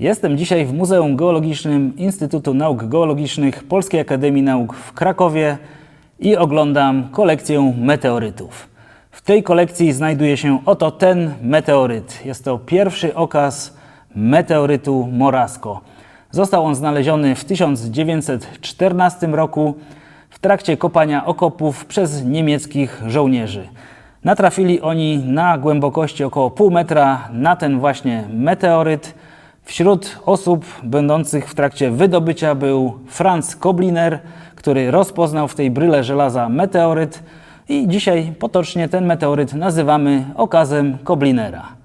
Jestem dzisiaj w Muzeum Geologicznym Instytutu Nauk Geologicznych Polskiej Akademii Nauk w Krakowie i oglądam kolekcję meteorytów. W tej kolekcji znajduje się oto ten meteoryt. Jest to pierwszy okaz meteorytu Morasko. Został on znaleziony w 1914 roku w trakcie kopania okopów przez niemieckich żołnierzy. Natrafili oni na głębokości około pół metra na ten właśnie meteoryt. Wśród osób będących w trakcie wydobycia był Franz Kobliner, który rozpoznał w tej bryle żelaza meteoryt i dzisiaj potocznie ten meteoryt nazywamy okazem Koblinera.